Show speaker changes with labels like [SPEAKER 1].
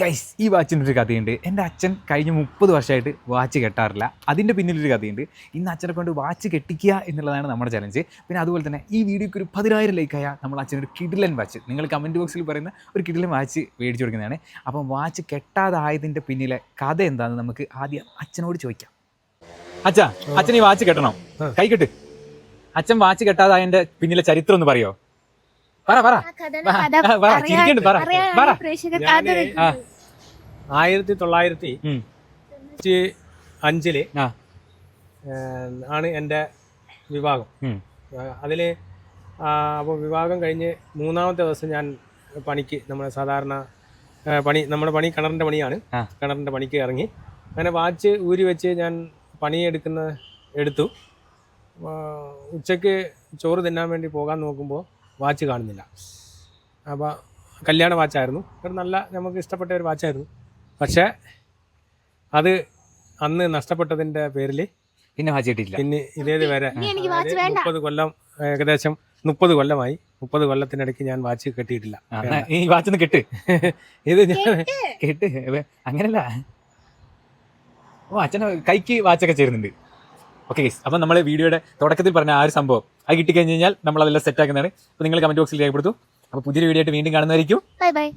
[SPEAKER 1] Guys ഈ വാച്ചിന്റെ ഒരു കഥയുണ്ട്. എന്റെ അച്ഛൻ കഴിഞ്ഞ മുപ്പത് വർഷമായിട്ട് വാച്ച് കെട്ടാറില്ല. അതിന്റെ പിന്നിലൊരു കഥയുണ്ട്. ഇന്ന് അച്ഛനെ കൊണ്ട് വാച്ച് കെട്ടിക്കുക എന്നുള്ളതാണ് നമ്മുടെ ചലഞ്ച് പിന്നെ അതുപോലെ തന്നെ ഈ വീഡിയോക്ക് ഒരു പതിനായിരം ലൈക്കായ നമ്മൾ അച്ഛനൊരു കിഡിലൻ വാച്ച്. നിങ്ങൾ കമന്റ് ബോക്സിൽ പറയുന്ന ഒരു കിഡിലൻ വാച്ച് മേടിച്ചു കൊടുക്കുന്നതാണ്. അപ്പം വാച്ച് കെട്ടാതായതിന്റെ പിന്നിലെ കഥ എന്താണെന്ന് നമുക്ക് ആദ്യം അച്ഛനോട് ചോദിക്കാം. അച്ഛാ അച്ഛൻ ഈ വാച്ച് കെട്ടണം? കൈ കെട്ട്. അച്ഛൻ വാച്ച് കെട്ടാതായതിന്റെ പിന്നിലെ ചരിത്രം ഒന്ന് പറയോ? പറ പറ. ചിരിക്കണ്ട്, പറ, പറ.
[SPEAKER 2] ആയിരത്തി തൊള്ളായിരത്തി അഞ്ചിൽ ആണ് എന്റെ വിവാഹം.
[SPEAKER 1] അതിൽ
[SPEAKER 2] അതിൽ അപ്പോൾ വിവാഹം കഴിഞ്ഞ് മൂന്നാമത്തെ ദിവസം ഞാൻ പണിക്ക് നമ്മുടെ സാധാരണ പണി നമ്മുടെ പണി കിണറിന്റെ പണിയാണ്.
[SPEAKER 1] കിണറിന്റെ
[SPEAKER 2] കിണറിന്റെ പണിക്ക് ഇറങ്ങി. അങ്ങനെ വാച്ച് ഊരി വെച്ച് ഞാൻ പണിയെടുക്കുന്ന എടുത്തു. ഉച്ചയ്ക്ക് ഉച്ചയ്ക്ക് ചോറ് തിന്നാൻ വേണ്ടി പോകാൻ നോക്കുമ്പോൾ വാച്ച് കാണുന്നില്ല. അപ്പോൾ കല്യാണ വാച്ചായിരുന്നു. ഒരു നല്ല നമുക്ക് ഇഷ്ടപ്പെട്ട ഒരു വാച്ചായിരുന്നു. പക്ഷേ അത് അന്ന് നഷ്ടപ്പെട്ടതിന്റെ പേരിൽ
[SPEAKER 1] പിന്നെ വാച്ച് കെട്ടിയില്ല
[SPEAKER 2] പിന്നെ ഇതേത് വരെ
[SPEAKER 3] എനിക്ക് വാച്ച്
[SPEAKER 2] അതായത്
[SPEAKER 3] വേണ്ട.
[SPEAKER 2] മുപ്പത് കൊല്ലം ഏകദേശം മുപ്പത് കൊല്ലമായി. മുപ്പത് കൊല്ലത്തിനിടയ്ക്ക് ഞാൻ വാച്ച് കെട്ടിയിട്ടില്ല.
[SPEAKER 1] ആ, ഈ വാച്ച് ഒന്ന് കെട്ട്.
[SPEAKER 2] ഇത് ഞാൻ
[SPEAKER 1] കെട്ട്. അങ്ങനല്ല. ഓ അച്ഛന് കൈക്ക് വാച്ചൊക്കെ ചേരുന്നുണ്ട്. ഓക്കെ ഗൈസ് അപ്പം നമ്മൾ വീഡിയോയുടെ തുടക്കത്തിൽ പറഞ്ഞ ആ ഒരു സംഭവം അത് കിട്ടിക്കഴിഞ്ഞ് കഴിഞ്ഞാൽ നമ്മൾ അതെല്ലാം സെറ്റ് ആക്കുന്നതാണ്. അപ്പോൾ നിങ്ങൾ കമന്റ് ബോക്സിൽ രേഖപ്പെടുത്തും. അപ്പോൾ പുതിയൊരു വീഡിയോ ആയിട്ട് വീണ്ടും കാണുന്നതായിരിക്കും.
[SPEAKER 3] Bye bye